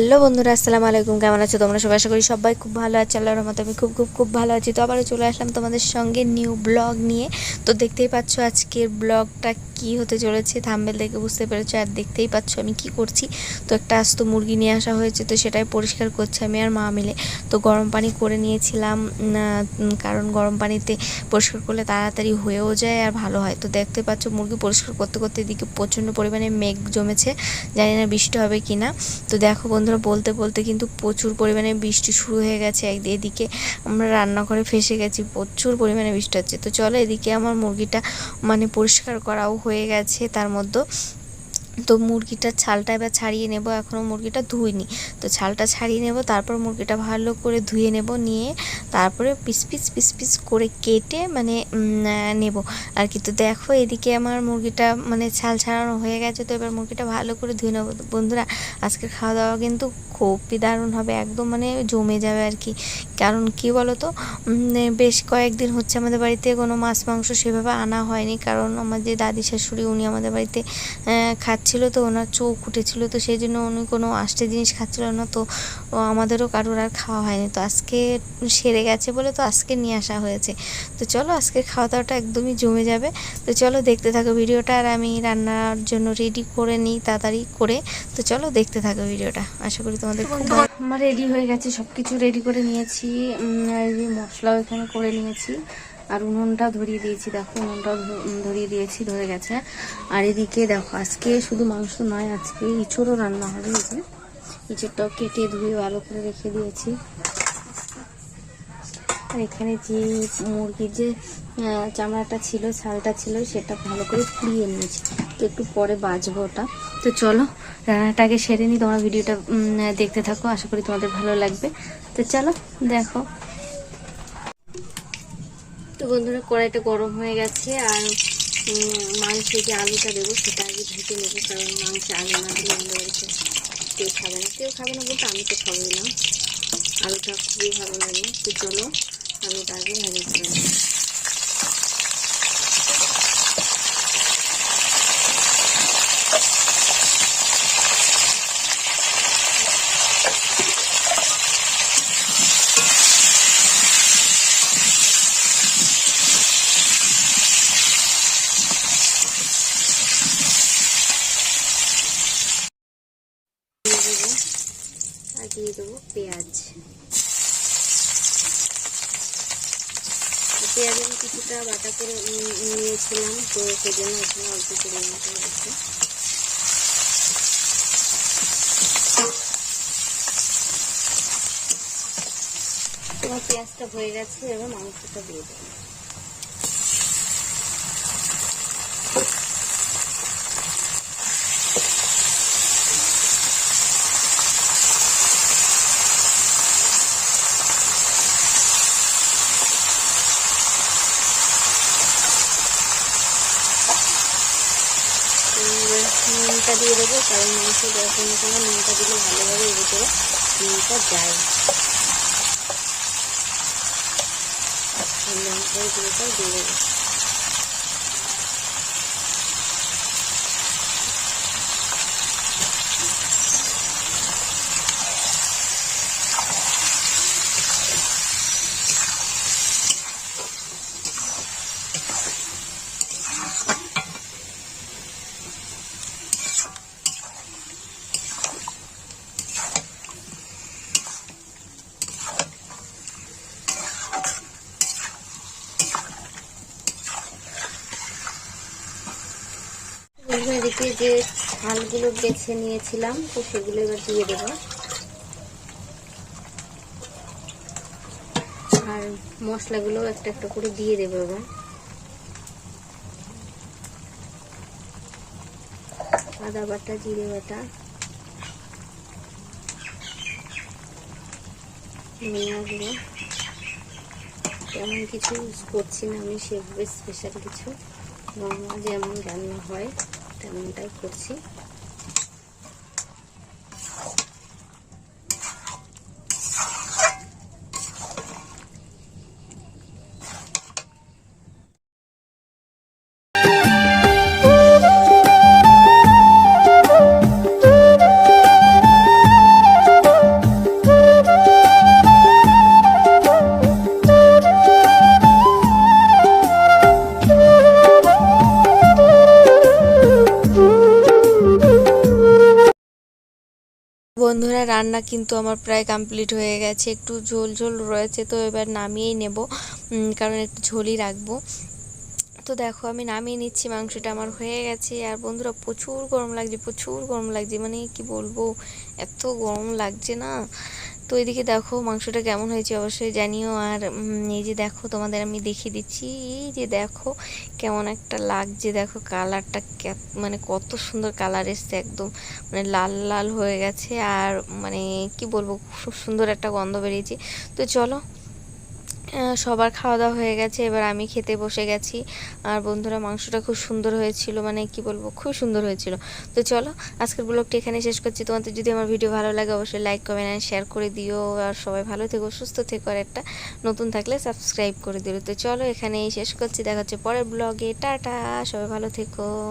Hello বন্ধুরা, আসসালামু আলাইকুম। কেমন আছো তোমরা? সবাই আশা করি সবাই খুব ভালো আছে। আল্লাহর রহমতে আমি খুব খুব খুব ভালো আছি। তো আবারও চলে আসলাম তোমাদের সঙ্গে নিউ ব্লগ নিয়ে। তো দেখতেই পাচ্ছ আজকের ব্লগটা কি হতে চলেছে? থাম্বেল দেখে বুঝতে পেরেছ? আর দেখতেই পাচ্ছ আমি কি করছি? তো একটা আস্ত মুরগি নিয়ে আসা হয়েছে, তো সেটাই পরিষ্কার করছে আমি আর মা মিলে। তো গরম পানি করে নিয়েছিলাম কারণ গরম পানিতে পরিষ্কার করলে তাড়াতাড়ি হয়েও যায় আর ভালো হয়। তো দেখতে পাচ্ছ মুরগি পরিষ্কার করতে করতে এদিকে প্রচণ্ড পরিমাণে মেঘ জমেছে। জানি না বৃষ্টি হবে কি না তো দেখো বন্ধুরা বলতে বলতে কিন্তু প্রচুর পরিমাণে বৃষ্টি শুরু হয়ে গেছে। এদিকে আমরা রান্নাঘরে ফেসে গেছি, প্রচুর পরিমাণে বৃষ্টি হচ্ছে। তো চলো এদিকে আমার মুরগিটা মানে পরিষ্কার করাও হয়ে গেছে, তার মধ্যে তো মুরগিটার ছালটা এবার ছাড়িয়ে নেব এখনও মুরগিটা ধুইনি। তো ছালটা ছাড়িয়ে নেব তারপর মুরগিটা ভালো করে ধুয়ে নেব নিয়ে তারপরে পিস পিস পিস পিস করে কেটে মানে নেব। আর কি তো দেখো এদিকে আমার মুরগিটা মানে ছাল ছাড়ানো হয়ে গেছে তো এবার মুরগিটা ভালো করে ধুয়ে নেব। বন্ধুরা আজকের খাওয়া দাওয়া কিন্তু খুবই দারুণ হবে একদম মানে জমে যাবে আর কি। কারণ কি বলো তো বেশ কয়েকদিন হচ্ছে আমাদের বাড়িতে কোনো মাছ মাংস সেভাবে আনা হয়নি কারণ আমার যে দাদি শাশুড়ি উনি আমাদের বাড়িতে আহ, খাচ্ছিল তো ওনার চোখ উঠেছিল তো সেই জন্য উনি কোনো আষ্টে জিনিস খাচ্ছিল না তো আমাদেরও কারোর আর খাওয়া হয়নি। তো আজকে সেরে গেছে বলে তো আজকে নিয়ে আসা হয়েছে। তো চলো আজকে খাওয়া দাওয়াটা একদমই জমে যাবে। তো চলো দেখতে থাকো ভিডিওটা আর আমি রান্নার জন্য রেডি করে নিই তাড়াতাড়ি করে। তো চলো দেখতে থাকো ভিডিওটা। আশা করি তোমাদের খুব আমার রেডি হয়ে গেছে সব কিছু রেডি করে নিয়েছি। মশলাও এখানে করে নিয়েছি। আর উনুনটা ধরিয়ে দিয়েছি, দেখো উনুনটাও ধরিয়ে দিয়েছি, ধরে গেছে। আর এদিকে দেখো, আজকে শুধু মাংস নয়, আজকে ইঁচড়ও রান্না হবে এই যে। কেটে ধুয়ে ভালো করে রেখে দিয়েছি। আর এখানে যে মুরগির যে চামড়াটা ছিল, ছালটা ছিল, সেটা ভালো করে পুড়িয়ে নিয়েছি। তো একটু পরে বাজবো ওটা। তো চলো, রান্নাটাকে সেরে নিই, তোমরা ভিডিওটা দেখতে থাকো, আশা করি তোমাদের ভালো লাগবে। তো চলো, দেখো। বন্ধুরা, কড়াইটা গরম হয়ে গেছে আর মাংসে যে আলুটা দেবো সেটা আগে ভেজে নেব, কারণ মাংসে আলু না দিলে আমাদের বাড়িতে কেউ খাবে না। কেউ খাবে না বলতে আমি তো খাবোই না। আলুটা খুবই ভালো লাগে। তো চলো, আলুটা আগে ভেজে করে দিয়ে দেবো। আর দিয়ে দেবো পেঁয়াজ। পেঁয়াজ আমি কিছুটা বাটা করে নিয়েছিলাম, তো সেজন্য এখানে অল্প করে মতো আছে তোমার পেঁয়াজটা হয়ে গেছে, এবার মাংসটা দিয়ে দেবো এবার নুনটা দিয়ে দেবো, কারণ মাংস দেওয়ার সঙ্গে সঙ্গে নুনটা দিলে ভালোভাবে এর ভিতরে নুনটা যায়। লঙ্কার গুঁড়োটাও দিয়ে দেবো। এদিকে যে ছালগুলো বেছে নিয়েছিলাম, তো সেগুলো এবার দিয়ে দেবো। আর মশলাগুলো একটা একটা করে দিয়ে দেবো এবার। আদা বাটা, জিরে বাটা, ধনিয়া গুঁড়ো। তেমন কিছু ইউজ করছি না আমি, সেভাবে স্পেশাল কিছু। যেমন রান্না হয়। তেমনটাই করছি। বন্ধুরা, রান্না কিন্তু আমার প্রায় কমপ্লিট হয়ে গেছে। একটু ঝোল ঝোল রয়েছে, তো এবার নামিয়েই নেব। কারণ একটু ঝোলই রাখব। তো দেখো, আমি নামিয়ে নিচ্ছি, মাংসটা আমার হয়ে গেছে। আর বন্ধুরা, প্রচুর গরম লাগছে, প্রচুর গরম লাগছে। মানে কি বলব, এত গরম লাগছে না। তো এদিকে দেখো, মাংসটা কেমন হয়েছে অবশ্যই জানিও। আর এই যে দেখো, তোমাদের আমি দেখিয়ে দিচ্ছি। এই যে দেখো, কেমন একটা লাগছে। দেখো, কালারটা মানে কত সুন্দর কালার এসছে একদম। মানে লাল লাল হয়ে গেছে। আর মানে কি বলব, খুব সুন্দর একটা গন্ধ বেরিয়েছে। তো চলো সবার খাওয়া দাওয়া হয়ে গেছে, এবার আমি খেতে বসে গেছি। আর বন্ধুরা, মাংসটা খুব সুন্দর হয়েছিল মানে কি বলব, খুব সুন্দর হয়েছিল। তো চলো, আজকের ব্লগটি এখানে শেষ করছি। তোমাদের যদি আমার ভিডিও ভালো লাগে, অবশ্যই লাইক কমেন্ট অ্যান্ড শেয়ার করে দিও। আর সবাই ভালো থেকো, সুস্থ থেকো, আর একটা নতুন থাকলে সাবস্ক্রাইব করে দিও। তো চলো, এখানেই শেষ করছি। দেখা হচ্ছে পরের ব্লগে। টাটা, সবাই ভালো থেকো।